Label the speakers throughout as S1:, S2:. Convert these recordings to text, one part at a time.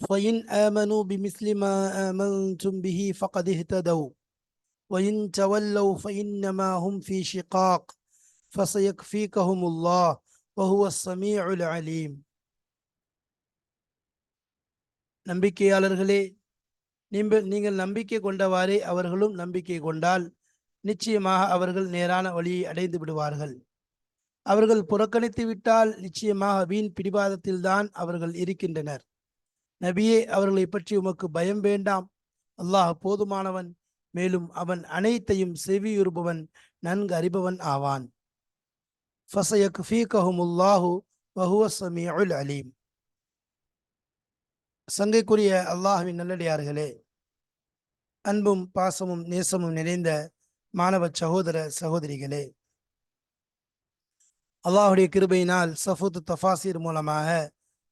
S1: فإن آمنوا بمثل ما آمنتم به فقد اهتدوا وإن تولوا فإنما هم في شقاق فسيكفيكهم الله وهو السميع العليم நம்பிக்கையாளர்களே நீங்கள் நீங்கள் நம்பிக்கை கொண்டவாறே அவர்களும் நம்பிக்கை கொண்டால் நிச்சயமாக அவர்கள் நேரான வழியை அடைந்து விடுவார்கள் அவர்கள் புறக்கணித்து விட்டால் நிச்சயமாக வீண் பிடிவாதத்தில்தான் அவர்கள் இருக்கின்றனர் நபியே அவர்களை பற்றி உமக்கு பயம் வேண்டாம். அல்லாஹ் போதுமானவன் மேலும் அவன் அனைத்தையும் செவியுறுபவன் நன்கு அறிபவன் ஆவான். அலீம். சங்கைக்குரிய அல்லாஹுவின் நல்லடியார்களே அன்பும் பாசமும் நேசமும் நிறைந்த மாணவ சகோதர சகோதரிகளே அல்லாஹுடைய கிருபையினால் சஃபூத் தஃபாசீர் மூலமாக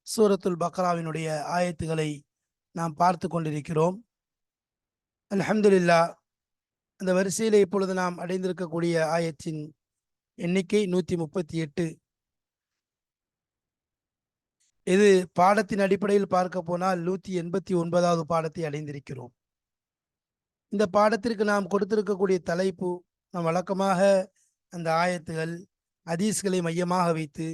S1: சூரத்துல் பக்ராவினுடைய ஆயத்துகளை நாம் பார்த்து கொண்டிருக்கிறோம். அலமதுல்லா அந்த வரிசையில் இப்பொழுது நாம் அடைந்திருக்கக்கூடிய ஆயத்தின் எண்ணிக்கை நூற்றி முப்பத்தி எட்டு இது பாடத்தின் அடிப்படையில் பார்க்க போனால் நூற்றி எண்பத்தி ஒன்பதாவது பாடத்தை அடைந்திருக்கிறோம். இந்த பாடத்திற்கு நாம் கொடுத்திருக்கக்கூடிய தலைப்பு நாம் வழக்கமாக அந்த ஆயத்துகள் அதீஸ்களை மையமாக வைத்து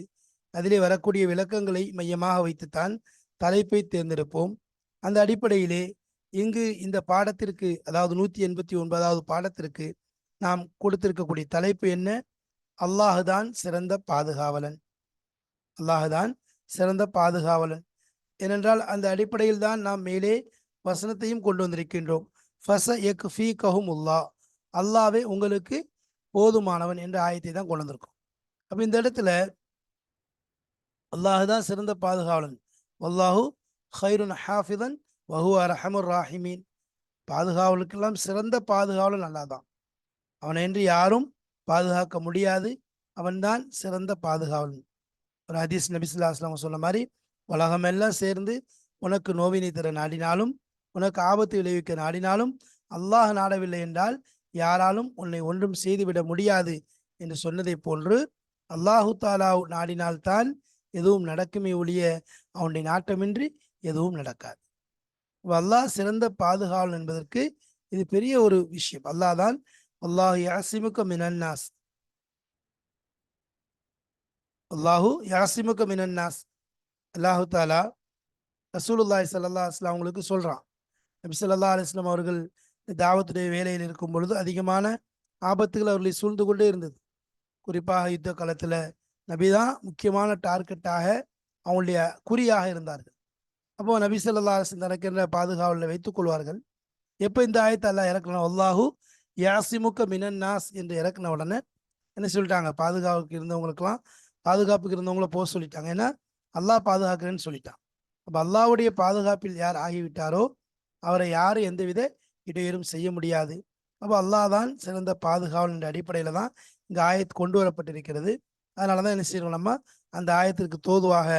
S1: அதிலே வரக்கூடிய விளக்கங்களை மையமாக வைத்துத்தான் தலைப்பை தேர்ந்தெடுப்போம். அந்த அடிப்படையிலே இங்கு இந்த பாடத்திற்கு அதாவது நூற்றி எண்பத்தி ஒன்பதாவது பாடத்திற்கு நாம் கொடுத்திருக்கக்கூடிய தலைப்பு என்ன? அல்லாஹுதான் சிறந்த பாதுகாவலன். அல்லாஹுதான் சிறந்த பாதுகாவலன். ஏனென்றால் அந்த அடிப்படையில் தான் நாம் மேலே வசனத்தையும் கொண்டு வந்திருக்கின்றோம். ஃபச எக் ஃபீ கஹும் உல்லா அல்லாவே உங்களுக்கு போதுமானவன் என்ற ஆயத்தை தான் கொண்டு வந்திருக்கோம். அப்போ இந்த இடத்துல அல்லாஹு தான் சிறந்த பாதுகாவலன். வல்லாஹு ஹைருன் ஹாஃபிதன் வஹு அரஹமுர் ராஹிமீன். பாதுகாவலுக்கெல்லாம் சிறந்த பாதுகாவலன் அல்லா தான். அவனை என்று யாரும் பாதுகாக்க முடியாது. அவன்தான் சிறந்த பாதுகாவலன். ஒரு ஹதீஸ் நபிசுல்லா அஸ்லாம் சொன்ன மாதிரி உலகமெல்லாம் சேர்ந்து உனக்கு நோவினை தர நாடினாலும் உனக்கு ஆபத்து விளைவிக்க நாடினாலும் அல்லாஹ் நாடவில்லை என்றால் யாராலும் உன்னை ஒன்றும் செய்துவிட முடியாது என்று சொன்னதை போன்று அல்லாஹு தாலா நாடினால்தான் எதுவும் நடக்குமே ஒழிய அவனுடைய நாட்டமின்றி எதுவும் நடக்காது. அல்லாஹ் சிறந்த பாதுகாவல் என்பதற்கு இது பெரிய ஒரு விஷயம். அல்லாஹ் தான் அல்லாஹு யாசிமுக மினன்னாஸ் அல்லாஹு யாசிமுக மினன்னாஸ் அல்லாஹு தாலா ரசூலுல்லாய் சல்லா அஸ்லாம் அவங்களுக்கு சொல்கிறான் நபி சொல்லா அலிஸ்லாம் அவர்கள் தாவத்துடைய வேலையில் இருக்கும் பொழுது அதிகமான ஆபத்துகள் அவர்களை சூழ்ந்து கொண்டே இருந்தது. குறிப்பாக யுத்த காலத்தில் நபிதான் முக்கியமான டார்கெட்டாக அவங்களுடைய குறியாக இருந்தார்கள். அப்போ நபி சொல்லா அரசு நடக்கின்ற பாதுகாவலில் வைத்துக் கொள்வார்கள். எப்போ இந்த ஆயத்தை அல்லா இறக்கணும் அல்லாஹூ யாசிமுக்க மினன்னாஸ் என்று இறக்கின உடனே என்ன சொல்லிட்டாங்க? பாதுகாப்புக்கு இருந்தவங்களுக்கெல்லாம் பாதுகாப்புக்கு இருந்தவங்கள போக சொல்லிட்டாங்க. ஏன்னா அல்லாஹ் பாதுகாக்கிறேன்னு சொல்லிட்டான். அப்போ அல்லாவுடைய பாதுகாப்பில் யார் ஆகிவிட்டாரோ அவரை யாரும் எந்தவித இடையூறும் செய்ய முடியாது. அப்போ அல்லாஹ் தான் சிறந்த பாதுகாவல் என்ற அடிப்படையில் தான் இங்கே ஆயத்து கொண்டு வரப்பட்டிருக்கிறது. அதனால தான் என்ன செய்யறோம் நம்ம? அந்த ஆயத்திற்கு தோதுவாக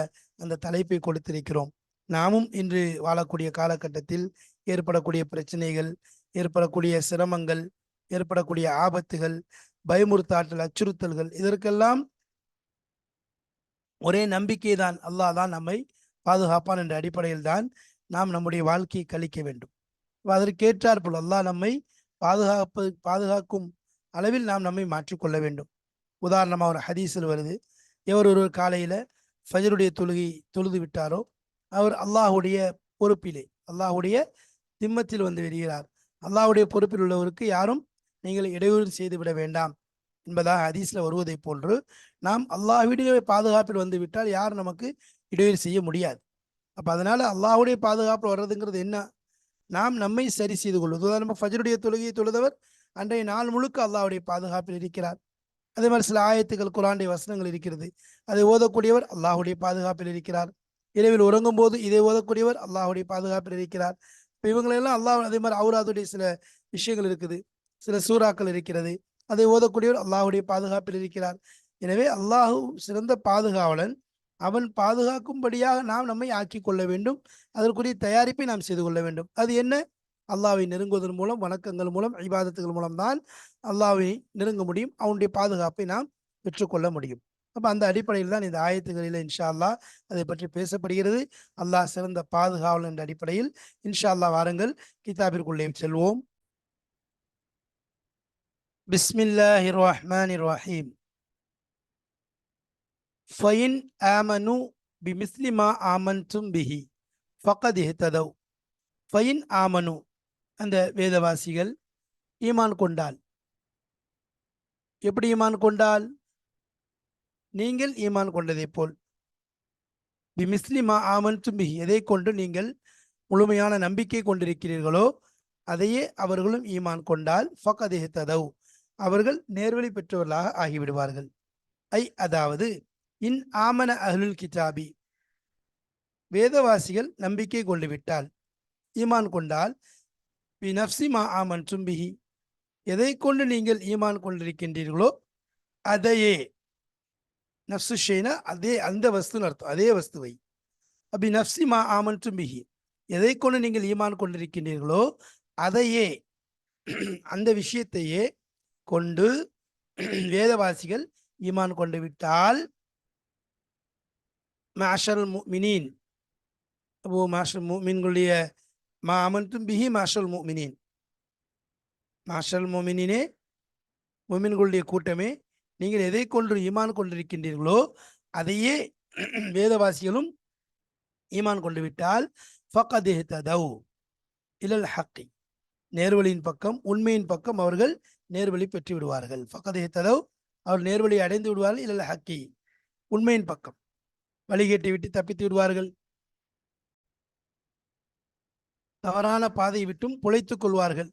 S1: அந்த தலைப்பை கொடுத்திருக்கிறோம். நாமும் இன்று வாழக்கூடிய காலகட்டத்தில் ஏற்படக்கூடிய பிரச்சனைகள் ஏற்படக்கூடிய சிரமங்கள் ஏற்படக்கூடிய ஆபத்துகள் பயமுறுத்தாற்றல் அச்சுறுத்தல்கள் இதற்கெல்லாம் ஒரே நம்பிக்கை தான் அல்லாஹ் தான் நம்மை பாதுகாப்பான் என்ற அடிப்படையில் தான் நாம் நம்முடைய வாழ்க்கையை கழிக்க வேண்டும். அதற்கேற்றாற்போல் அல்லாஹ் நம்மை பாதுகாப்பு பாதுகாக்கும் அளவில் நாம் நம்மை மாற்றிக்கொள்ள வேண்டும். உதாரணமாக ஒரு ஹதீஸில் வருது. எவர் ஒரு காலையில் ஃபஜருடைய தொழுகை தொழுது விட்டாரோ அவர் அல்லாஹுடைய பொறுப்பிலே அல்லாஹுடைய திம்மத்தில் வந்து வருகிறார் அல்லாஹுடைய பொறுப்பில் உள்ளவருக்கு யாரும் நீங்கள் இடையூறு செய்து விட வேண்டாம் என்பதாக ஹதீஸில் வருவதை போன்று நாம் அல்லாஹுடைய பாதுகாப்பில் வந்து விட்டால் யாரும் நமக்கு இடையூறு செய்ய முடியாது. அப்போ அதனால் அல்லாஹுடைய பாதுகாப்பில் வர்றதுங்கிறது என்ன? நாம் நம்மை சரி செய்து கொள்வது. உதாரணமாக ஃபஜருடைய தொழுகையை தொழுதவர் அன்றைய நாள் முழுக்க அல்லாஹுடைய பாதுகாப்பில் இருக்கிறார். அதே மாதிரி சில ஆயத்துக்கள் குரானுடைய வசனங்கள் இருக்கிறது. அதை ஓதக்கூடியவர் அல்லாஹுடைய பாதுகாப்பில் இருக்கிறார். இரவில் உறங்கும் போது இதை ஓதக்கூடியவர் அல்லாஹுடைய பாதுகாப்பில் இருக்கிறார். இப்போ இவங்களெல்லாம் அல்லாஹ் அதே மாதிரி அவுராதுடைய சில விஷயங்கள் இருக்குது. சில சூறாக்கள் இருக்கிறது. அதை ஓதக்கூடியவர் அல்லாஹுடைய பாதுகாப்பில் இருக்கிறார். எனவே அல்லாஹு சிறந்த பாதுகாவலன். அவன் பாதுகாக்கும்படியாக நாம் நம்மை ஆக்கி கொள்ள வேண்டும். அதற்குரிய தயாரிப்பை நாம் செய்து கொள்ள வேண்டும். அது என்ன? அல்லாவை நெருங்குவதன் மூலம் வணக்கங்கள் மூலம் ஐபாதத்துகள் மூலம்தான் அல்லாவை நெருங்க முடியும். அவனுடைய பாதுகாப்பை நாம் பெற்றுக்கொள்ள முடியும். அப்போ அந்த அடிப்படையில் தான் இந்த ஆயத்துகளில் இன்ஷா அல்லாஹ் அதை பற்றி பேசப்படுகிறது. அல்லாஹ் சிறந்த பாதுகாவல் என்ற அடிப்படையில் இன்ஷா அல்லாஹ் வாருங்கள். கிதாபிற்குள்ளே செல்வோம். பிஸ்மில்லாஹிர் ரஹ்மான் ரஹீம் ஃபயின் ஆமனு பிமிஸ்லி ஆமன்தும் பிஹி. ஃபகத் இஹ்ததவ் ஃபயின் ஆமனு அந்த வேதவாசிகள் ஈமான் கொண்டால் எப்படி ஈமான் கொண்டால் நீங்கள் ஈமான் கொண்டதை போல். பி மிஸ்லிமா ஆமன் தும்பி எதை கொண்டு நீங்கள் முழுமையான நம்பிக்கை கொண்டிருக்கிறீர்களோ அதையே அவர்களும் ஈமான் கொண்டால் ஃபகத் இஹ்ததவ் அவர்கள் நேர்வழி பெற்றவர்களாக ஆகிவிடுவார்கள். ஐ அதாவது இன் ஆமன அஹ்லுல் கிதாபி வேதவாசிகள் நம்பிக்கை கொண்டு விட்டால் ஈமான் கொண்டால் பி நப்சி மா ஆமன் சும்பிஹி எதை கொண்டு நீங்கள் ஈமான் கொண்டிருக்கின்றீர்களோ அதையே நப்சு ஷெய்னா அதே அந்த வஸ்துன்னு அர்த்தம் அதே வஸ்துவை. அப்படி நப்சி மா ஆமன் பிஹி. எதை கொண்டு நீங்கள் ஈமான் கொண்டிருக்கின்றீர்களோ அதையே அந்த விஷயத்தையே கொண்டு வேதவாசிகள் ஈமான் கொண்டு விட்டால் மேஷல் மினின் அப்போ மேஷல் மீன்களுடைய மா அமன்தும் பிஹி மாஷல் மினீன் மாஷல் மோமினினே மொமின்களுடைய கூட்டமே நீங்கள் எதை கொண்டு ஈமான் கொண்டிருக்கின்றீர்களோ அதையே வேதவாசிகளும் ஈமான் கொண்டு விட்டால் ஃபகதேஹ்ததவ் இலல் ஹக்கி. நேர்வழியின் பக்கம் உண்மையின் பக்கம் அவர்கள் நேர்வழி பெற்று விடுவார்கள். ஃபகதேஹ்ததவ் அவர் நேர்வழி அடைந்து விடுவார்கள் இலல் ஹக்கி. உண்மையின் பக்கம். வழிகேட்டை விட்டு தப்பித்து விடுவார்கள். தவறான பாதையை விட்டும் புழைத்துக் கொள்வார்கள்.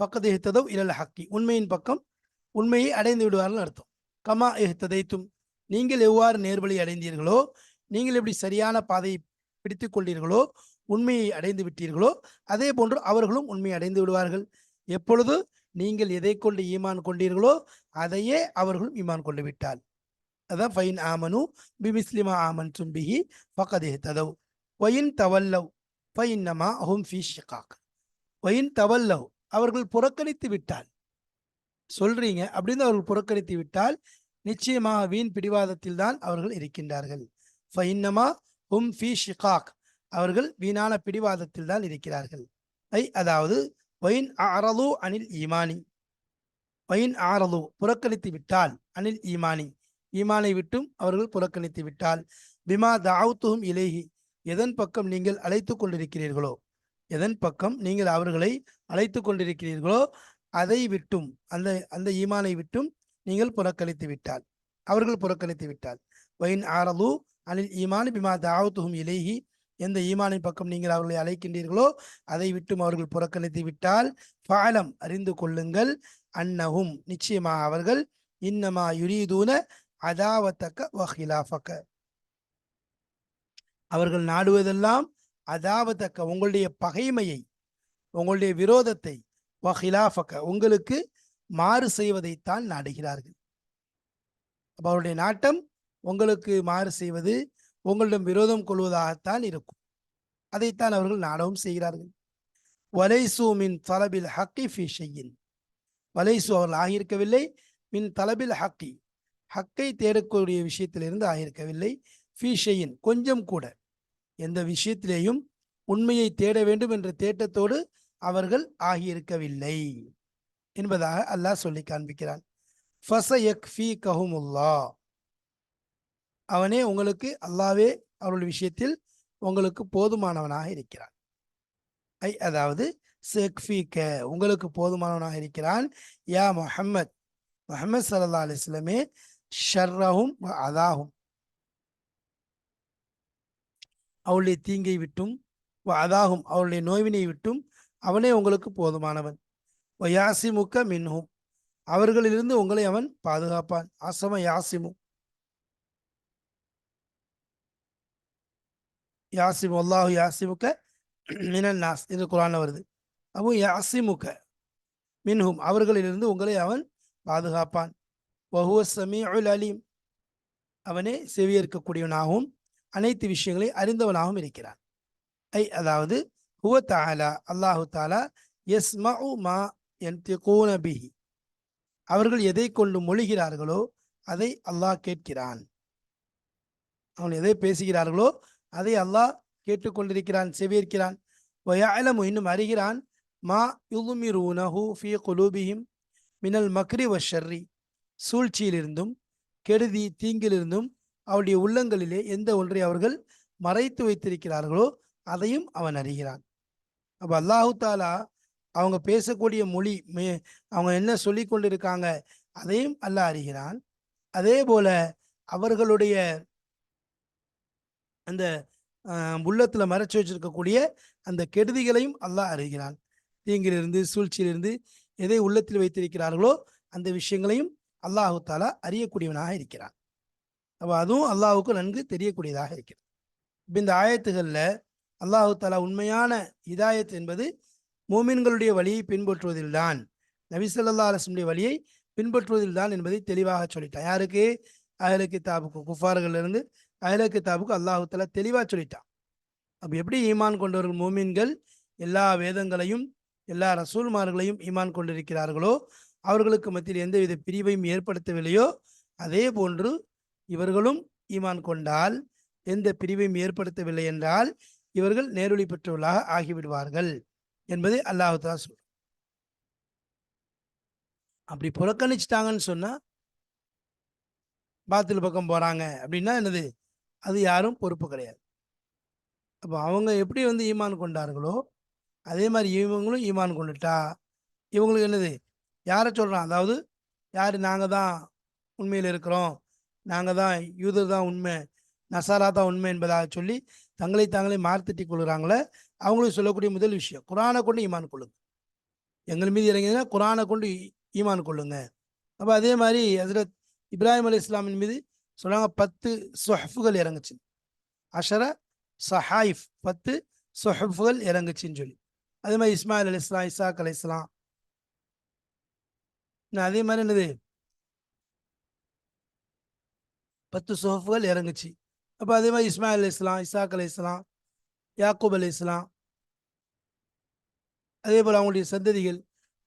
S1: பக்கத்து எஹ்ததோ இலல் ஹக்கி. உண்மையின் பக்கம் உண்மையை அடைந்து விடுவார்கள் அர்த்தம். கமா எஹ்ததைத்தும் நீங்கள் எவ்வாறு நேர்வழி அடைந்தீர்களோ நீங்கள் எப்படி சரியான பாதையை பிடித்துக் கொண்டீர்களோ உண்மையை அடைந்து விட்டீர்களோ அதே போன்று அவர்களும் உண்மையை அடைந்து விடுவார்கள். எப்பொழுது நீங்கள் எதை கொண்டு ஈமான் கொண்டீர்களோ அதையே அவர்களும் ஈமான் கொண்டு விட்டால். அதான் ஃபைன் ஆமனு பிமிஸ்லிமா ஆமன் சும்பிஹி பக்கதே ததவ் ஒயின் தவல்லவ் ஃபைன்னமா ஹும் ஃபி ஷிகாக் ஒயின் தவல்லவ் அவர்கள் புறக்கணித்து விட்டால். சொல்றீங்க. அப்படின்னு அவர்கள் புறக்கணித்து விட்டால் நிச்சயமாக வீண் பிடிவாதத்தில் தான் அவர்கள் இருக்கின்றார்கள். ஃபைன்னமா ஹும் ஃபி ஷிகாக் அவர்கள் வீணான பிடிவாதத்தில் தான் இருக்கிறார்கள். ஐ அதாவது ஒயின் அரலு அனில் ஈமானி ஒயின் ஆரலு புறக்கணித்து விட்டால் அனில் ஈமானி ஈமானை விட்டும் அவர்கள் புறக்கணித்து விட்டால். பிமா தாவுத்துகும் இலேஹி எதன் பக்கம் நீங்கள் அழைத்து கொண்டிருக்கிறீர்களோ? எதன் பக்கம் நீங்கள் அவர்களை அழைத்து கொண்டிருக்கிறீர்களோ? அதை விட்டும். அந்த அந்த ஈமானை விட்டும் நீங்கள் புறக்கணித்து விட்டால். அவர்கள் புறக்கணித்து விட்டால். வைன் ஆரலு அனில் ஈமான் பிமா தாவத்துகும் இலேஹி. எந்த ஈமானின் பக்கம் நீங்கள் அவர்களை அழைக்கின்றீர்களோ? அதை விட்டும் அவர்கள் புறக்கணித்து விட்டால். பாலம் அறிந்து கொள்ளுங்கள். அன்னகும் நிச்சயமாக அவர்கள் இன்னமா யுரீதூன அதாவத்தக்க வஹிலாஃபக்க அவர்கள் நாடுவதெல்லாம் அதாவதக்க உங்களுடைய பகைமையை உங்களுடைய விரோதத்தை வஹிலாஃபக்க உங்களுக்கு மாறு செய்வதைத்தான் நாடுகிறார்கள். அப்போ அவருடைய நாட்டம் உங்களுக்கு மாறு செய்வது உங்களிடம் விரோதம் கொள்வதாகத்தான் இருக்கும். அதைத்தான் அவர்கள் நாடவும் செய்கிறார்கள். வலைசு மின் தலபில் ஹக்கி ஃபிஷையின் வலைசு அவர்கள் ஆகியிருக்கவில்லை மின் தலபில் ஹக்கி. ஹக்கை தேடக்கூடிய விஷயத்திலிருந்து ஆகியிருக்கவில்லை ஃபீஷையின் கொஞ்சம் கூட. எந்த விஷயத்திலேயும் உண்மையை தேட வேண்டும் என்ற தேட்டத்தோடு அவர்கள் ஆகியிருக்கவில்லை என்பதாக அல்லாஹ் சொல்லி காண்பிக்கிறான். அவனே உங்களுக்கு அல்லாவே அவருடைய விஷயத்தில் உங்களுக்கு போதுமானவனாக இருக்கிறான். ஐ அதாவது செக்ஃபீக்க உங்களுக்கு போதுமானவனாக இருக்கிறான். யா முஹம்மத் முஹம்மது சல்லா அலிஸ்லமே ஷர்ரஹும் அதாகும் அவளுடைய தீங்கை விட்டும் அதாகும் அவளுடைய நோய்வினை விட்டும் அவனே உங்களுக்கு போதுமானவன். யாசிமுக்க மின்ஹும் அவர்களிலிருந்து உங்களை அவன் பாதுகாப்பான். அசம யாசிமு. யாசிமு அல்லாஹு யாசிமுக்க மினன் என்று குரான வருது. அப்போ யாசிமுக்க மின்ஹும் அவர்களிலிருந்து உங்களை அவன் பாதுகாப்பான். வஹுவ சமீஉல் அலீம். அவனே செவியேற்கக்கூடியவனாகவும் அனைத்து விஷயங்களை அறிந்தவனாகவும் இருக்கிறான். ஐ அதாவது ஹுவ தாலா அல்லாஹு தாலா யஸ்மஉ மா என் பிஹி. அவர்கள் எதை கொண்டு மொழிகிறார்களோ அதை அல்லாஹ் கேட்கிறான். அவன் எதை பேசுகிறார்களோ அதை அல்லாஹ் கேட்டுக்கொண்டிருக்கிறான் செவியிருக்கிறான் வயாலமு இன்னும் அறிகிறான் மா யுதுமிரூனஹு ஃபி குலூபிஹிம் மினல் மக்ரி வஷர்ரி சூழ்ச்சியிலிருந்தும் கெடுதி தீங்கிலிருந்தும் அவருடைய உள்ளங்களிலே எந்த ஒன்றை அவர்கள் மறைத்து வைத்திருக்கிறார்களோ அதையும் அவன் அறிகிறான். அப்போ அல்லாஹு தாலா அவங்க பேசக்கூடிய மொழி மே- அவங்க என்ன சொல்லி கொண்டிருக்காங்க அதையும் அல்லாஹ் அறிகிறான். அதே போல அவர்களுடைய அந்த உள்ளத்தில் மறைச்சு வச்சிருக்கக்கூடிய அந்த கெடுதிகளையும் அல்லாஹ் அறிகிறான். தீங்கிலிருந்து சூழ்ச்சியிலிருந்து எதை உள்ளத்தில் வைத்திருக்கிறார்களோ அந்த விஷயங்களையும் அல்லாஹு தாலா அறியக்கூடியவனாக இருக்கிறான். அப்போ அதுவும் அல்லாஹுக்கு நன்கு தெரியக்கூடியதாக இருக்கிறது. இப்போ இந்த ஆயத்துகளில் அல்லாஹு தாலா உண்மையான இதாயத் என்பது மோமின்களுடைய வழியை பின்பற்றுவதில்தான் நபிசல்லா அலசனுடைய வழியை பின்பற்றுவதில்தான் என்பதை தெளிவாக சொல்லிட்டான். யாருக்கு? அஹ்ல கித்தாபுக்கு குஃபார்களிலிருந்து இருந்து கித்தாபுக்கு அல்லாஹு தாலா தெளிவாக சொல்லிட்டான். அப்போ எப்படி ஈமான் கொண்டவர்கள் மோமீன்கள் எல்லா வேதங்களையும் எல்லா ரசூல்மார்களையும் ஈமான் கொண்டிருக்கிறார்களோ அவர்களுக்கு மத்தியில் எந்தவித பிரிவையும் ஏற்படுத்தவில்லையோ அதே போன்று இவர்களும் ஈமான் கொண்டால் எந்த பிரிவையும் ஏற்படுத்தவில்லை என்றால் இவர்கள் நேரொழி பெற்றவர்களாக ஆகிவிடுவார்கள் என்பதை அல்லாஹு சொல் அப்படி புறக்கணிச்சிட்டாங்கன்னு சொன்னா பாத்தில் பக்கம் போறாங்க அப்படின்னா என்னது? அது யாரும் பொறுப்பு கிடையாது. அப்போ அவங்க எப்படி வந்து ஈமான் கொண்டார்களோ அதே மாதிரி இவங்களும் ஈமான் கொண்டுட்டா இவங்களுக்கு என்னது? யாரை சொல்கிறான் அதாவது யார்? நாங்கள் தான் உண்மையில் இருக்கிறோம். நாங்கள் தான் யூதர் தான் உண்மை நசாரா தான் உண்மை என்பதாக சொல்லி தங்களை தாங்களே மார்த்தட்டி கொள்கிறாங்களே அவங்களுக்கு சொல்லக்கூடிய முதல் விஷயம் குரானை கொண்டு ஈமான் கொள்ளுங்க. எங்கள் மீது இறங்கினா குரானை கொண்டு ஈமான் கொள்ளுங்க. அப்போ அதே மாதிரி ஹசரத் இப்ராஹிம் அலி இஸ்லாமின் மீது சொல்கிறாங்க பத்து சொஹஃபுகள் இறங்குச்சு. அஷர சஹாயிஃப் பத்து சொஹஃபுகள் இறங்குச்சின்னு சொல்லி. அதே மாதிரி இஸ்மாயில் அலி இஸ்லாம் இசாக் அலி இஸ்லாம் அதே மாதிரி என்னது? பத்து சொஹஃபுகள் இறங்குச்சு. அப்போ அதே மாதிரி இஸ்மாயில் அலி இஸ்லாம் இசாக் அலி இஸ்லாம் யாக்கூப் அலி இஸ்லாம் அதே போல் அவங்களுடைய சந்ததிகள்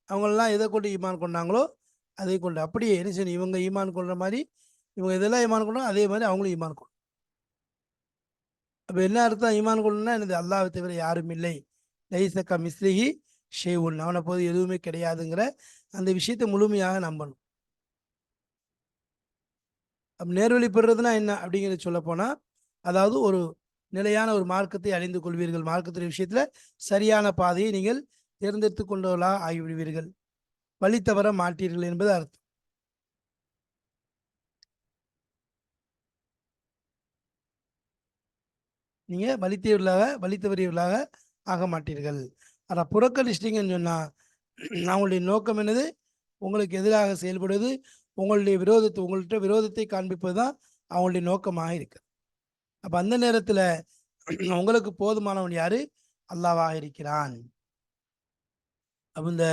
S1: அவங்களெல்லாம் எதை கொண்டு ஈமான் கொண்டாங்களோ அதை கொண்டு. அப்படியே என்ன செய்யணும்? இவங்க ஈமான் கொள்ற மாதிரி இவங்க இதெல்லாம் ஈமான் கொண்டோம் அதே மாதிரி அவங்களும் ஈமான் கொள்ளும் அப்போ என்ன அர்த்தம் ஈமான் கொள்ளணும்னா என்னது? அல்லாஹ் தவிர யாரும் இல்லை. லைசக்கா மிஸ்லிஹி ஷேவுன் அவனை போது எதுவுமே கிடையாதுங்கிற அந்த விஷயத்தை முழுமையாக நம்பணும். நேர்வழி பெறுறதுனா என்ன அப்படிங்கிறத சொல்ல போனால் அதாவது ஒரு நிலையான ஒரு மார்க்கத்தை அறிந்து கொள்வீர்கள். மார்க்கத்துடைய விஷயத்துல சரியான பாதையை நீங்கள் தேர்ந்தெடுத்து கொண்டவர்களா ஆகிவிடுவீர்கள். வழி தவற மாட்டீர்கள் என்பது அர்த்தம். நீங்கள் வலித்தவர்களாக வலித்தவரியவர்களாக ஆக மாட்டீர்கள். அதை சொன்னால் நான் அவங்களுடைய நோக்கம் என்னது? உங்களுக்கு எதிராக செயல்படுவது உங்களுடைய விரோதத்தை உங்கள்கிட்ட விரோதத்தை காண்பிப்பது தான் அவங்களுடைய நோக்கமாக இருக்குது. அப்போ அந்த நேரத்தில் உங்களுக்கு போதுமானவன் யாரு? அல்லாவாக இருக்கிறான். அப்போ இந்த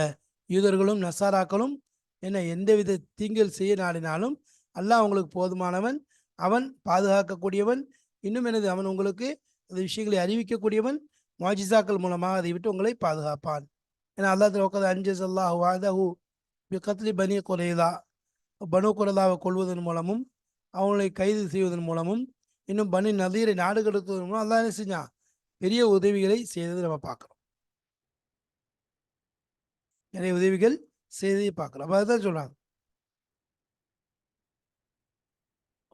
S1: யூதர்களும் நசாராக்களும் என்ன எந்தவித தீங்கல் செய்ய நாடினாலும் அல்லாஹ் உங்களுக்கு போதுமானவன் அவன் பாதுகாக்கக்கூடியவன் இன்னும் எனது அவன் உங்களுக்கு அந்த விஷயங்களை அறிவிக்கக்கூடியவன் மாஜிசாக்கள் மூலமாக அதை விட்டு உங்களை பாதுகாப்பான். ஏன்னா அல்லாஹ் உட்காந்து அஞ்சஸ் அல்லாஹ் வாதஹு கத்லி பனி குறைதா பனு குரதாவை கொள்வதன் மூலமும் அவங்களை கைது செய்வதன் மூலமும் இன்னும் பனி நதீரை நாடு கடத்துவதன் மூலம் அல்லாஹ் என்ன செஞ்சான் பெரிய உதவிகளை செய்ததை நம்ம பார்க்குறோம். நிறைய உதவிகள் செய்ததை பார்க்குறோம். அப்போ அதுதான் சொல்றாங்க.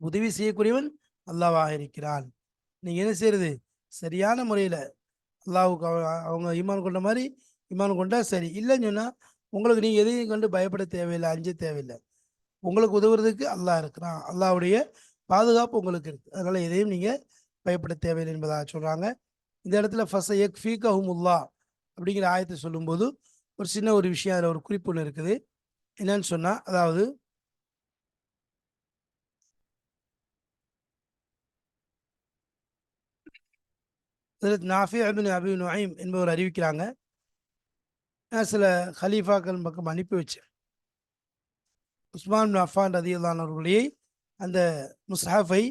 S1: உதவி செய்யக்கூடியவன் அல்லாவாக இருக்கிறான். நீங்க என்ன செய்யறது? சரியான முறையில அல்லாவுக்கு அவ- அவங்க ஈமான் கொண்ட மாதிரி ஈமான் கொண்டா சரி. இல்லைன்னு சொன்னா உங்களுக்கு நீங்க எதையும் கண்டு பயப்பட தேவையில்லை அஞ்ச தேவையில்லை. உங்களுக்கு உதவுறதுக்கு அல்லாஹ் இருக்கிறான். அல்லாவுடைய பாதுகாப்பு உங்களுக்கு இருக்கு. அதனால எதையும் நீங்க பயப்பட தேவையில்லை என்பதாக சொல்றாங்க. இந்த இடத்துல ஃபஸ்ட் எக் ஃபீகஹுமுல்லா அப்படிங்கிற ஆயத்தை சொல்லும்போது ஒரு சின்ன ஒரு விஷயம் அதில் ஒரு குறிப்பு ஒன்று இருக்குது. என்னன்னு சொன்னா அதாவது நாஃபி அபின் அபி நுஐம் என்பவர் அறிவிக்கிறாங்க. நான் சில ஹலீஃபாக்கள் பக்கம் அனுப்பி வச்சேன் உஸ்மான் அஃபான் ரதியுல்லான் அவர்களே அந்த முஸ்ஹாஃபை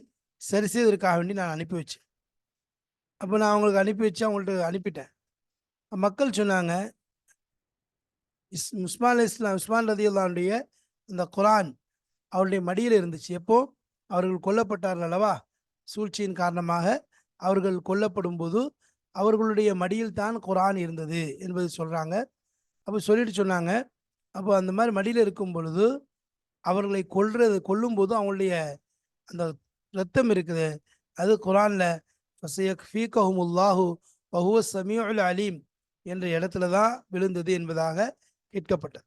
S1: சரி செய்வதற்காக வேண்டி நான் அனுப்பி வச்சேன். அப்போ நான் அவங்களுக்கு அனுப்பி வச்சு அவங்கள்ட்ட அனுப்பிட்டேன். மக்கள் சொன்னாங்க இஸ் உஸ்மான் இஸ்லாம் உஸ்மான் ரதியுல்லானுடைய அந்த குரான் அவருடைய மடியில் இருந்துச்சு. எப்போ? அவர்கள் கொல்லப்பட்டார்கள் அல்லவா? சூழ்ச்சியின் காரணமாக அவர்கள் கொல்லப்படும் போது அவர்களுடைய மடியில் தான் குரான் இருந்தது என்பது சொல்கிறாங்க அப்போ சொல்லிட்டு சொன்னாங்க அப்போ அந்த மாதிரி மடியில் இருக்கும் பொழுது அவர்களை கொள்றது கொல்லும்போது அவங்களுடைய அந்த ரத்தம் இருக்குது. அது குரானில் ஃபீகஹுமுல்லாஹு வஹுவ சமியுல் அலீம் என்ற இடத்துல தான் விழுந்தது என்பதாக கேட்கப்பட்டது.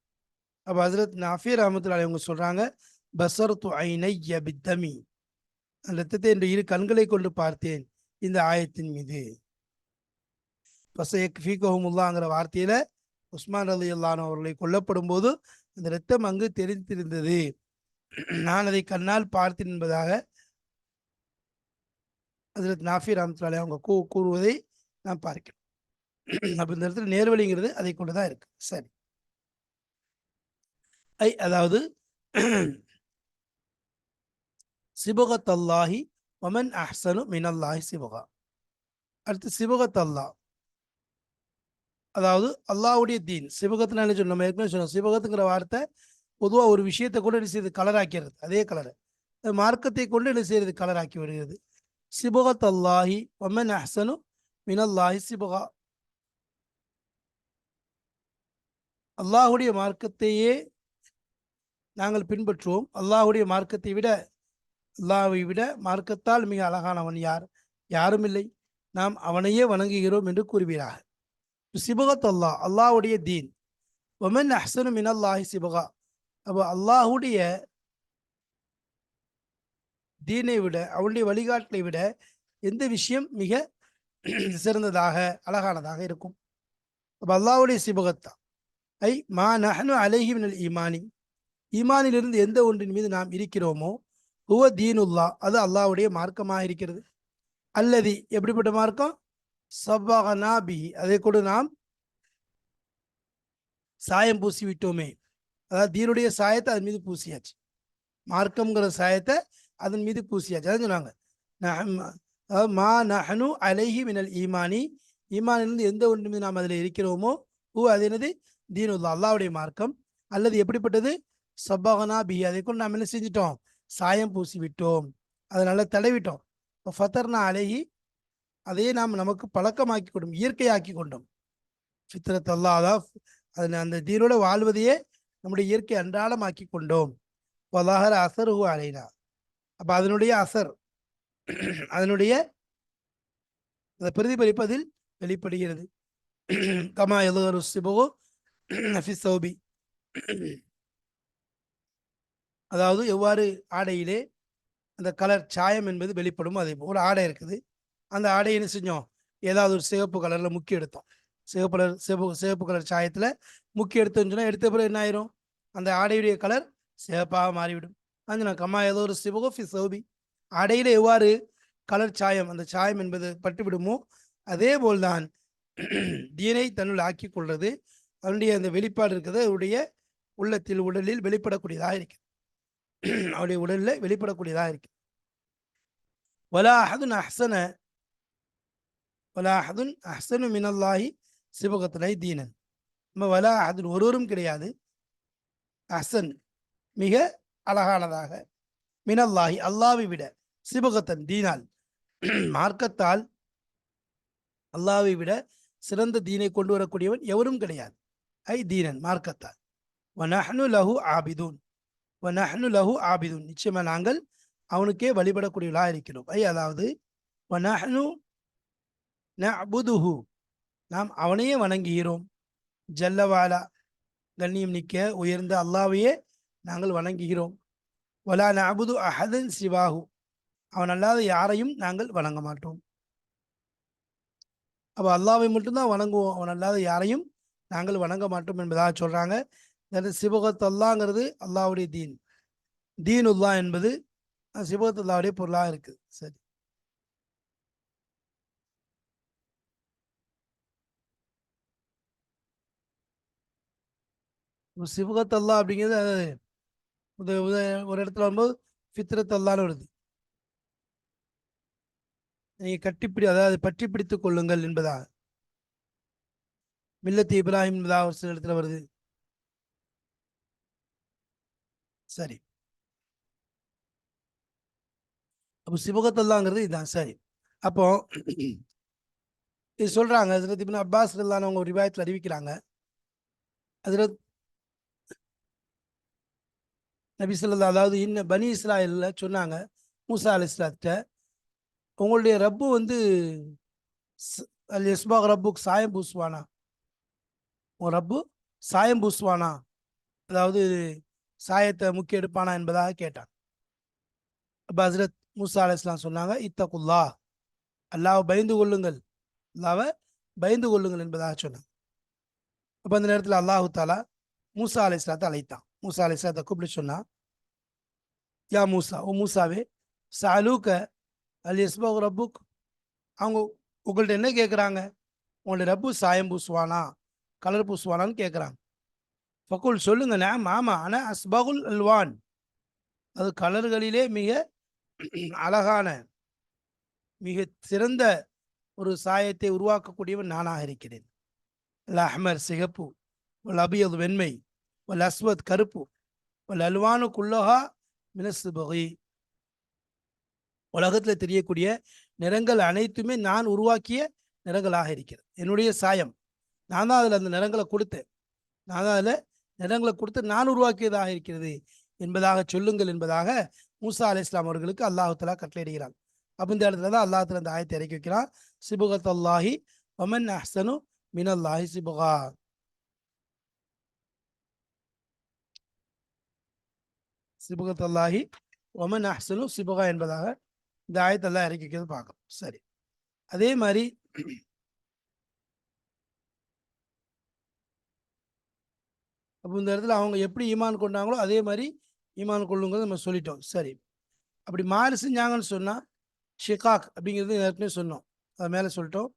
S1: அப்போ ஹசரத் நஃபீர் அஹமத்துல அவங்க சொல்கிறாங்க பசர் து பித்தமி அந்த ரத்தத்தை என்று இரு கண்களை கொண்டு பார்த்தேன் இந்த ஆயத்தின் மீது. பசையக் ஃபீகஹுமுல்லாங்கிற வார்த்தையில உஸ்மான் அலி அல்லான் அவர்களை கொல்லப்படும் போது அந்த ரத்தம் அங்கு தெரிந்திருந்தது. நான் அதை கண்ணால் பார்த்தேன் என்பதாக அதில் நாஃபி ராமத்துலாலே அவங்க கூ கூறுவதை நான் பார்க்கிறேன் அப்போ இந்த இடத்துல நேர்வழிங்கிறது அதை கொண்டு தான் இருக்கு. சரி. ஐ அதாவது சிபகத் அல்லாஹி ஒமன் அஹ்சனு மினல்லாஹி சிபகா. அடுத்து சிபகத் அல்லாஹ். அதாவது அல்லாவுடைய தீன். சிவகத்தினால சொன்ன நம்ம ஏற்கனவே சொன்னோம். சிவகத்துங்கிற வார்த்தை பொதுவாக ஒரு விஷயத்தை கொண்டு என்ன செய்யுது? கலராக்கிறது. அதே கலரை. மார்க்கத்தை கொண்டு என்ன செய்யறது கலராக்கி வருகிறது சிபகத் அல்லாஹி ஒமன் அஹ்சனு மினல்லாஹி சிபகா. அல்லாஹுடைய மார்க்கத்தையே நாங்கள் பின்பற்றுவோம். அல்லாஹுடைய மார்க்கத்தை விட அல்லாஹை விட மார்க்கத்தால் மிக அழகானவன் யார்? யாரும் இல்லை. நாம் அவனையே வணங்குகிறோம் என்று கூறுவீராக. சிபகத் அல்லாஹ் அல்லாஹுடைய தீன். ஒமன் அஹ்சனு மின் அல்லாஹி சிபகா. அப்போ அல்லாஹுடைய தீனை விட அவனுடைய வழிகாட்டலை விட எந்த விஷயம் மிக சிறந்ததாக அழகானதாக இருக்கும். அப்போ அல்லாஹுடைய சிபகத்தா. ஐ மா நஹனு அலஹி மினல் ஈமானி. ஈமானிலிருந்து எந்த ஒன்றின் மீது நாம் இருக்கிறோமோ ஹுவ தீனுல்லா அது அல்லாவுடைய மார்க்கமாக இருக்கிறது. அல்லது எப்படிப்பட்ட மார்க்கம்? சவ்வகனா பிஹி. அதை கூட நாம் சாயம் பூசி விட்டோமே. அதாவது தீனுடைய சாயத்தை அதன் மீது பூசியாச்சு. மார்க்கம்ங்கிற சாயத்தை அதன் மீது பூசியாச்சு. அதான் சொன்னாங்க. மா நஹனு அலைஹி மினல் ஈமானி. ஈமானிலிருந்து எந்த ஒன்று மீது நாம் அதில் இருக்கிறோமோ ஓ அது என்னது? தீனுல்லா அல்லாவுடைய மார்க்கம். அல்லது எப்படிப்பட்டது? சப்பாகனா பி அதை கொண்டு நாம் என்ன செஞ்சிட்டோம்? சாயம் பூசி விட்டோம். அதனால தடவிட்டோம். இப்போ ஃபத்தர்னா அழகி அதையே நாம் நமக்கு பழக்கமாக்கி கொண்டோம் இயற்கையாக்கி கொண்டோம். ஃபித்ரத் அல்லாதா அதில் அந்த தீனோட வாழ்வதையே நம்முடைய இயற்கை அன்றாடமாக்கி கொண்டோம். அசர் உ அலைனா. அப்போ அதனுடைய அசர் அதனுடைய அந்த பிரதிபலிப்பதில் வெளிப்படுகிறது. கமா எழுதரு சிபோ சௌபி அதாவது எவ்வாறு ஆடையிலே அந்த கலர் சாயம் என்பது வெளிப்படும் அதே போல் ஒரு ஆடை இருக்குது. அந்த ஆடையை என்ன செஞ்சோம்? ஏதாவது ஒரு சிவப்பு கலரில் முக்கிய எடுத்தோம். சிவப்பு கலர் சிவப்பு சிவப்பு கலர் சாயத்தில் முக்கிய எடுத்தோம்னு சொன்னால் எடுத்த பிறகு என்ன ஆயிரும்? அந்த ஆடையுடைய கலர் சிவப்பாக மாறிவிடும். நான் கம்மா ஏதோ ஒரு சிவகோஃபி சௌபி. ஆடையில் எவ்வாறு கலர் சாயம் அந்த சாயம் என்பது பட்டுவிடுமோ அதே போல்தான் தீனை தன்னுள் ஆக்கி கொள்வது அதனுடைய அந்த வெளிப்பாடு இருக்கிறது அவருடைய உள்ளத்தில் உடலில் வெளிப்படக்கூடியதாக இருக்கு. அவருடைய உடலில் வெளிப்படக்கூடியதாக இருக்கு. வலா அஹதுன் அஹ்சன வலா அஹதுன் அஹ்சனு மினல்லாஹி சிவகத்தனை தீனன் நம்ம வலா அஹதுன் ஒருவரும் கிடையாது அஹ்சன் மிக அழகானதாக மினல்லாஹி அல்லாவை விட சிவகத்தன் தீனால் மார்க்கத்தால் அல்லாவை விட சிறந்த தீனை கொண்டு வரக்கூடியவன் எவரும் கிடையாது ஐ தீனன் மார்க்கத்தால் வனஹனு லஹு ஆபிதூன் வனஹனு லஹு ஆபிதூன் நிச்சயமா நாங்கள் அவனுக்கே வழிபடக்கூடியவர்களாக இருக்கிறோம் ஐ அதாவது வனஹனு நபுதுஹு நாம் அவனையே வணங்குகிறோம். ஜல்லவாலா கண்ணியம் நிற்க உயர்ந்த அல்லாவையே நாங்கள் வணங்குகிறோம். வலா நபுது அஹதன் சிவாகு அவன் அல்லாத யாரையும் நாங்கள் வணங்க மாட்டோம். அப்போ அல்லாவை மட்டும்தான் வணங்குவோம். அவன் அல்லாத யாரையும் நாங்கள் வணங்க மாட்டோம் என்பதாக சொல்கிறாங்க சிவகத் அல்லாங்கிறது அல்லாவுடைய தீன். தீனுல்லா என்பது சிவகத் அல்லாவுடைய பொருளாக இருக்குது சரி. இப்போ சிவகத் அல்லா அப்படிங்கிறது உத- ஒரு இடத்துல வரும்போது ஃபித்ரத் அல்லான்னு வருது. நீங்கள் கட்டிப்பிடி அதாவது பற்றி பிடித்துக் கொள்ளுங்கள் என்பதா? மில்லத்து இப்ராஹிம் என்பதா ஒரு சில இடத்துல வருது. சரி. அப்போ சிவகத்தல்லாங்கிறது இதுதான் சரி. அப்போ இது சொல்றாங்க ஹசரத் இப்னு அப்பாஸ் அவங்க ஒரு ரிவாயத்தில் அறிவிக்கிறாங்க. ஹசரத் நபி ஸல்லல்லாஹு அதாவது இன்ன பனி இஸ்ராயில் சொன்னாங்க மூசா அலி இஸ்லாத்த உங்களுடைய ரப்பு வந்து அல் இஸ்பாக் ரப்புக்கு சாயம் பூசுவானா? உன் ரப்பு சாயம் பூசுவானா? அதாவது சாயத்தை முக்கிய எடுப்பானா என்பதாக கேட்டான். அப்போ ஹசரத் மூசா அலி இஸ்லாம் சொன்னாங்க இத்தகுல்லா அல்லாவை பயந்து கொள்ளுங்கள். அல்லாவை பயந்து கொள்ளுங்கள் என்பதாக சொன்னாங்க அப்போ அந்த நேரத்தில் அல்லாஹு தாலா மூசா அலி இஸ்லாத்தை அழைத்தான். மூசா அலி இஸ்லாத்தை கூப்பிட்டு சொன்னா யா மூசா ஓ மூசாவே சாலூக்க அல் எஸ்பா ரப்புக். அவங்க உங்கள்கிட்ட என்ன கேட்குறாங்க உங்களுடைய ரப்பு சாயம் பூசுவானா? கலர் பூசுவானான்னு கேட்குறாங்க ஃபக்குல் சொல்லுங்க நேம் மாமா ஆனால் அஸ்பகுல் அல்வான். அது கலர்களிலே மிக அழகான மிக சிறந்த ஒரு சாயத்தை உருவாக்கக்கூடியவன் நானாக இருக்கிறேன். அல் அஹ்மர் சிகப்பு அபியது வெண்மை. வல் அஸ்வத் கருப்பு வல் அல்வானு குல்லஹா மினசுபகி உலகத்தில் தெரியக்கூடிய நிறங்கள் அனைத்துமே நான் உருவாக்கிய நிறங்களாக இருக்கிறது. என்னுடைய சாயம். நான் தான் அதில் அந்த நிறங்களை கொடுத்தேன். நான் தான் அதில் நிறங்களை கொடுத்து நான் உருவாக்கியதாக இருக்கிறது என்பதாக சொல்லுங்கள் என்பதாக மூசா அலி இஸ்லாம் அவர்களுக்கு அல்லாஹுத்தலா கட்டளையிடுகிறான். அப்போ இந்த இடத்துல தான் அல்லாஹத்துல அந்த ஆயத்தை இறக்கி வைக்கிறான். சிபுகத் அல்லாஹி ஒமன் அஹ்சனு மினல்லாஹி சிபுகா. சிபுகத் அல்லாஹி ஒமன் அஹ்சனு சிபுகா என்பதாக இந்த ஆயத்தெல்லாம் இறக்கிக்கிறது பார்க்கணும். சரி. அதே மாதிரி அப்போ இந்த இடத்துல அவங்க எப்படி ஈமான் கொண்டாங்களோ அதே மாதிரி ஈமான் கொள்ளுங்கிறத நம்ம சொல்லிட்டோம். சரி. அப்படி மாறு செஞ்சாங்கன்னு சொன்னால் ஷிகாக் அப்படிங்கிறது ஏற்கனவே சொன்னோம். அது மேலே சொல்லிட்டோம்.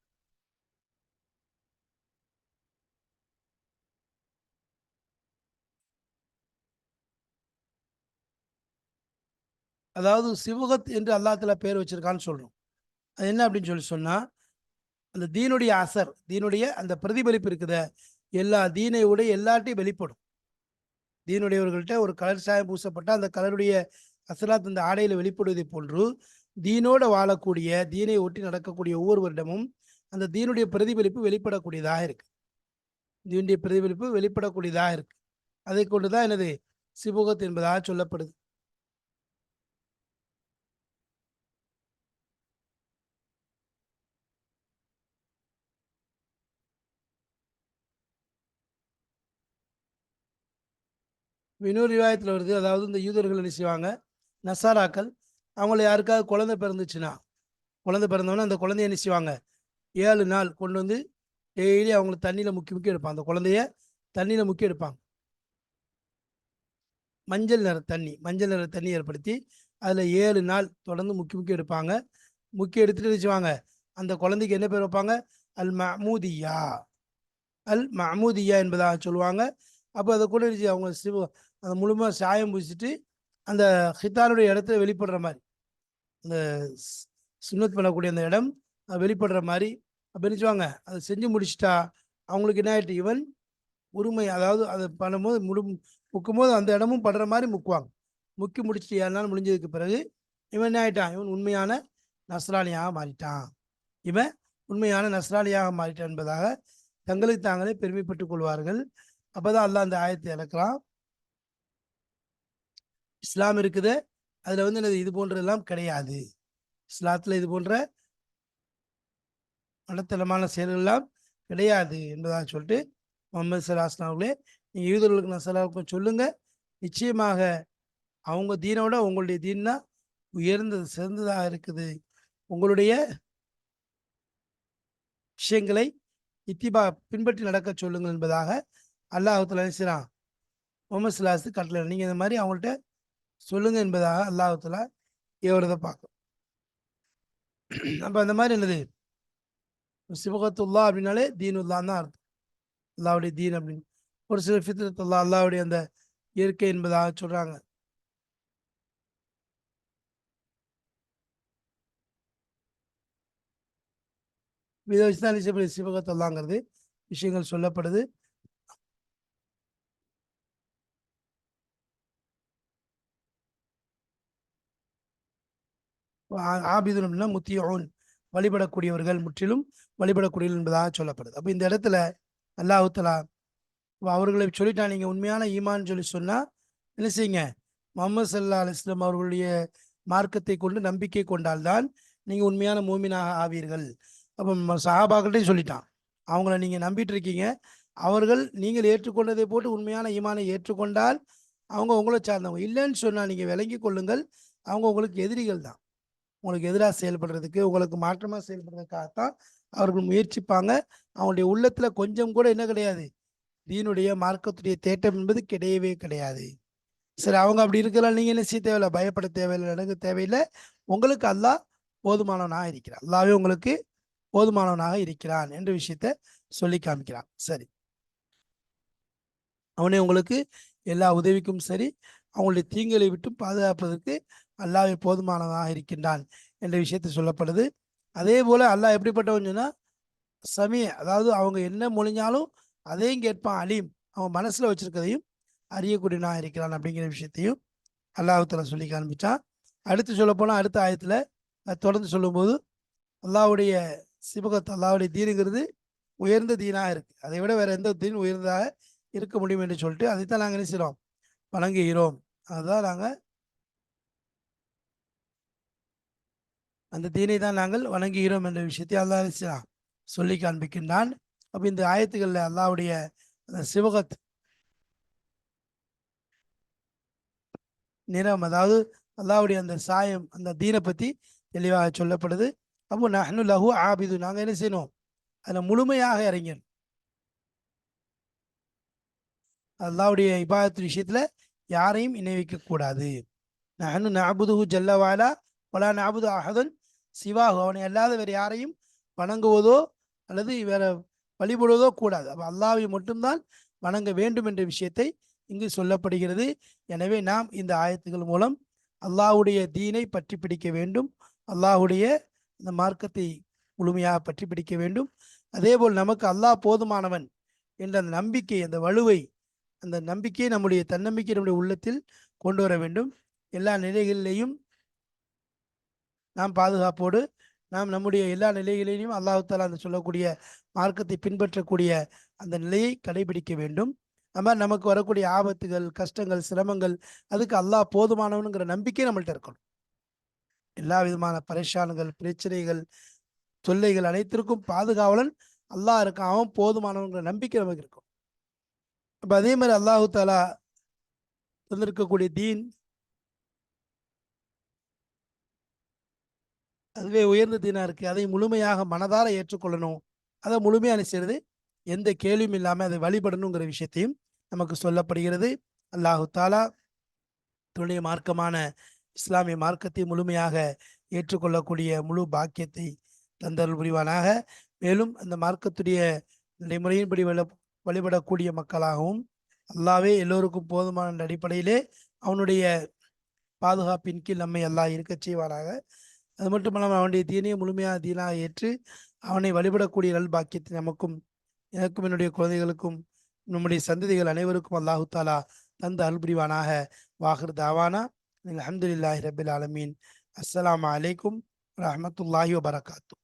S1: அதாவது சிவகத் என்று அல்லாத்துல பேர் வச்சிருக்கான்னு சொல்கிறோம் அது என்ன அப்படின்னு சொல்லி சொன்னால் அந்த தீனுடைய அசர் தீனுடைய அந்த பிரதிபலிப்பு இருக்குத எல்லா தீனையோட எல்லாட்டையும் வெளிப்படும். தீனுடையவர்கள்ட்ட ஒரு கலர் சாயம் பூசப்பட்ட அந்த கலருடைய அசலாத் அந்த ஆடையில் வெளிப்படுவதை போன்று தீனோட வாழக்கூடிய தீனை ஒட்டி நடக்கக்கூடிய ஒவ்வொருவரிடமும் அந்த தீனுடைய பிரதிபலிப்பு வெளிப்படக்கூடியதாக இருக்குது தீனுடைய பிரதிபலிப்பு வெளிப்படக்கூடியதாக இருக்குது அதை கொண்டு தான் எனது சிபுகத் என்பதாக சொல்லப்படுது. இன்னொரு ரிவாயத்தில் வருது. அதாவது இந்த யூதர்கள் என்ன செய்வாங்க? நசாராக்கள். அவங்கள யாருக்காவது குழந்தை பிறந்துச்சுன்னா குழந்தை பிறந்தவொன்னே அந்த குழந்தைய என்ன செய்வாங்க? ஏழு நாள் கொண்டு வந்து டெய்லி அவங்களை தண்ணியில் முக்கி முக்கி எடுப்பாங்க. அந்த குழந்தைய தண்ணியில் முக்கி எடுப்பாங்க. மஞ்சள் நிற தண்ணி மஞ்சள் நிற தண்ணி ஏற்படுத்தி அதில் ஏழு நாள் தொடர்ந்து முக்கி முக்கி எடுப்பாங்க. முக்கி எடுத்துகிட்டு வச்சுவாங்க அந்த குழந்தைக்கு என்ன பேர் வைப்பாங்க? அல் மஹமூதியா அல் மஹமூதியா என்பதாக சொல்லுவாங்க. அப்போ அதை கூட இருந்துச்சு அவங்க சிவ அந்த முழுமையாக சாயம் பூசிட்டு அந்த ஹித்தாருடைய இடத்துல வெளிப்படுற மாதிரி அந்த சுண்ணத் பண்ணக்கூடிய அந்த இடம் வெளிப்படுற மாதிரி அப்போ நினச்சுவாங்க அதை செஞ்சு முடிச்சிட்டா அவங்களுக்கு என்ன ஆகிட்டு இவன் உரிமை அதாவது அதை பண்ணும்போது முழு முக்கும்போது அந்த இடமும் படுற மாதிரி முக்குவாங்க. முக்கி முடிச்சுட்டு ஏழு நாள் முடிஞ்சதுக்கு பிறகு இவன் என்ன ஆகிட்டான் இவன் உண்மையான நஸ்ராலியாக மாறிட்டான். இவன் உண்மையான நஸ்ராலியாக மாறிட்டான் என்பதாக தங்களுக்கு தாங்களே பெருமைப்பட்டுக் கொள்வார்கள். அப்பதான் அல்லா அந்த ஆயத்தை இறக்கலாம் இஸ்லாம் இருக்குது. அதில் வந்து என்னது? இது போன்றதெல்லாம் கிடையாது. இஸ்லாத்தில் இது போன்ற மனத்தனமான செயல்கள்லாம் கிடையாது என்பதாக சொல்லிட்டு முகமது சலாஸ்லாம் அவர்களே நீங்கள் யூதர்களுக்கு நான் சலாவுக்கும் சொல்லுங்கள் நிச்சயமாக அவங்க தீனோட உங்களுடைய தீன் தான் உயர்ந்தது சிறந்ததாக இருக்குது. உங்களுடைய விஷயங்களை இத்திபா பின்பற்றி நடக்க சொல்லுங்கள் என்பதாக அல்லாஹுத்தலா நினைச்சான் முகமது சலாஸ் கட்டளை நீங்கள் இந்த மாதிரி அவங்கள்ட்ட சொல்லுங்க என்பதாக அல்லாஹத்துல ஏவரதை பார்க்கும். அப்ப அந்த மாதிரி என்னது? சிவகத்துல்லா அப்படின்னாலே தீனுல்லான்னு தான் அர்த்தம். அல்லாவுடைய தீன் அப்படின்னு. ஒரு சில ஃபித்ரத்துல்லா அல்லாவுடைய அந்த இயற்கை என்பதாக சொல்றாங்க. இதை வச்சு தான் விஷயங்கள் சொல்லப்படுது. ஆபிதுன் அப்படின்னா முத்தியோன். வழிபடக்கூடியவர்கள் முற்றிலும் வழிபடக்கூடியவர்கள் என்பதாக சொல்லப்படுது. அப்போ இந்த இடத்துல அல்லாஹுத்தலா அவர்களை சொல்லிட்டா நீங்கள் உண்மையான ஈமான்னு சொல்லி சொன்னால் என்ன செய்யுங்க? முகமது சல்லா அலிஸ்லாம் அவர்களுடைய மார்க்கத்தை கொண்டு நம்பிக்கை கொண்டால்தான் நீங்கள் உண்மையான மூமினாக ஆவீர்கள். அப்போ சஹாபாக்கள்டையும் சொல்லிட்டான். அவங்கள நீங்கள் நம்பிட்டு இருக்கீங்க. அவர்கள் நீங்கள் ஏற்றுக்கொண்டதை போட்டு உண்மையான ஈமானை ஏற்றுக்கொண்டால் அவங்க உங்களை சார்ந்தவங்க. இல்லைன்னு சொன்னால் நீங்கள் விளங்கி கொள்ளுங்கள். அவங்க உங்களுக்கு எதிரிகள் தான். உங்களுக்கு எதிராக செயல்படுறதுக்கு உங்களுக்கு மாற்றமாக செயல்படுறதுக்காகத்தான் அவர்கள் முயற்சிப்பாங்க. அவங்களுடைய உள்ளத்தில் கொஞ்சம் கூட என்ன கிடையாது. தீனுடைய மார்க்கத்துடைய தேட்டம் என்பது கிடையவே கிடையாது. சரி அவங்க அப்படி இருக்கலாம் நீங்கள் என்ன செய்ய தேவையில்லை? பயப்பட தேவையில்லை எனக்கு தேவையில்லை. உங்களுக்கு அல்லா போதுமானவனாக இருக்கிறான். அல்லாவே உங்களுக்கு போதுமானவனாக இருக்கிறான் என்ற விஷயத்த சொல்லி காமிக்கிறான். சரி. அவனே உங்களுக்கு எல்லா உதவிக்கும் சரி அவங்களுடைய தீங்குகளை விட்டு பாதுகாப்பதற்கு அல்லாவே போதுமானதாக இருக்கின்றான் என்ற விஷயத்தை சொல்லப்படுது. அதே போல அல்லாஹ் எப்படிப்பட்டவன் சொன்னா சமய அதாவது அவங்க என்ன மொழிஞ்சாலும் அதையும் கேட்பான் அலீம். அவன் மனசுல வச்சிருக்கதையும் அறியக்கூடியவனாக இருக்கிறான் அப்படிங்கிற விஷயத்தையும் அல்லாஹத்துல சொல்லி காண்பிச்சான். அடுத்து சொல்ல போனா அடுத்த ஆயத்துல தொடர்ந்து சொல்லும்போது அல்லாவுடைய சிவகத் அல்லாவுடைய தீனுங்கிறது உயர்ந்த தீனாக இருக்கு. அதை விட வேற எந்த தீன் உயர்ந்ததாக இருக்க முடியும் என்று சொல்லிட்டு அதைத்தான் நாங்கள் என்ன செய்கிறோம் வணங்குகிறோம். அதுதான் நாங்கள் அந்த தீனை தான் நாங்கள் வணங்குகிறோம் என்ற விஷயத்தை அல்லாஹ் சொல்லி காண்பிக்கின்றான். அப்போ இந்த ஆயத்துக்களில் அல்லாவுடைய அந்த சிவகத் நிறம் அதாவது அல்லாவுடைய அந்த சாயம் அந்த தீனை பற்றி தெளிவாக சொல்லப்படுது. அப்போ நஹ்னு லஹு ஆபிது. நாங்கள் என்ன செய்யணும்? அதில் முழுமையாக இறங்கணும் அல்லாவுடைய இபாதத்து விஷயத்தில் யாரையும் இணை கூடாது நஹனு நாபுதுஹு ஜல்லவாலா வலா நாபுது அஹதன் சிவாகு அவனை அல்லாத வேறு யாரையும் வணங்குவதோ அல்லது வேற வழிபடுவதோ கூடாது. அப்போ அல்லாவை மட்டும்தான் வணங்க வேண்டும் என்ற விஷயத்தை இங்கு சொல்லப்படுகிறது. எனவே நாம் இந்த ஆயத்துகள் மூலம் அல்லாஹுடைய தீனை பற்றி பிடிக்க வேண்டும். அல்லாஹுடைய இந்த மார்க்கத்தை முழுமையாக பற்றி பிடிக்க வேண்டும். அதேபோல் நமக்கு அல்லாஹ் போதுமானவன் என்ற அந்த நம்பிக்கை அந்த வலுவை அந்த நம்பிக்கையை நம்முடைய தன்னம்பிக்கை நம்முடைய உள்ளத்தில் கொண்டு வர வேண்டும். எல்லா நிலைகளிலேயும் நாம் பாதுகாப்போடு நாம் நம்முடைய எல்லா நிலைகளிலையும் அல்லாஹால அந்த சொல்லக்கூடிய மார்க்கத்தை பின்பற்றக்கூடிய அந்த நிலையை கடைபிடிக்க வேண்டும். நம்ம நமக்கு வரக்கூடிய ஆபத்துகள் கஷ்டங்கள் சிரமங்கள் அதுக்கு அல்லாஹ் போதுமானவனுங்கிற நம்பிக்கை நம்மள்கிட்ட இருக்கணும். எல்லா விதமான பரேஷான்கள் பிரச்சனைகள் தொல்லைகள் அனைத்திற்கும் பாதுகாவலன் அல்லாஹ் இருக்கான். அவன் போதுமானவங்கிற நம்பிக்கை நமக்கு இருக்கும். இப்போ அதே மாதிரி அல்லாஹு தாலா தந்திருக்கக்கூடிய தீன் அதுவே உயர்ந்த தீனாக இருக்குது அதை முழுமையாக மனதார ஏற்றுக்கொள்ளணும். அதை முழுமையாக செய்கிறது எந்த கேள்வியும் இல்லாமல் அதை வழிபடணுங்கிற விஷயத்தையும் நமக்கு சொல்லப்படுகிறது. அல்லாஹு தாலா துணைய மார்க்கமான இஸ்லாமிய மார்க்கத்தை முழுமையாக ஏற்றுக்கொள்ளக்கூடிய முழு பாக்கியத்தை தந்தல் புரிவானாக. மேலும் அந்த மார்க்கத்துடைய நடைமுறையின்படி வழிபடக்கூடிய மக்களாகவும் அல்லாவே எல்லோருக்கும் போதுமான அடிப்படையிலே அவனுடைய பாதுகாப்பின் கீழ் நம்மை எல்லாம் இருக்க செய்வானாக. அது மட்டும் இல்லாமல் அவனுடைய தீனையை முழுமையாக தீனாக ஏற்று அவனை வழிபடக்கூடிய நல் பாக்கியத்தை நமக்கும் எனக்கும் என்னுடைய குழந்தைகளுக்கும் நம்முடைய சந்ததிகள் அனைவருக்கும் அல்லாஹு தாலா தந்த அல்புரிவானாக வாஹர் தாவானா. அஹமதுல்லாஹி ரபில் ஆலமீன். அஸ்லாம் அலைக்கும் ரஹமத்துல்லாஹி வபரகாத்தூ